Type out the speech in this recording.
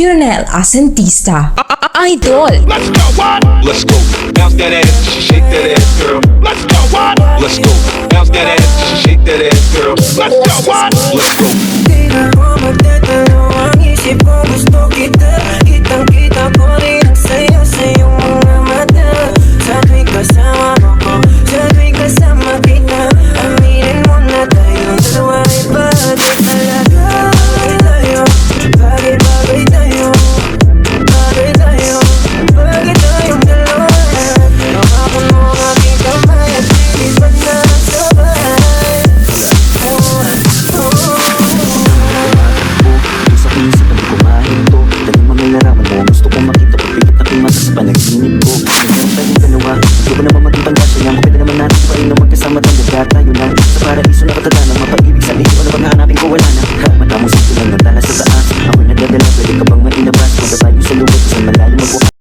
Gironelle a in Idol. Let's go, what? Let's go. Bounce that ass, shake that ass, girl. Let's go, what? Let's go. Bounce that ass, shake that ass, girl. Let's go, what? Let's go. I tell you lang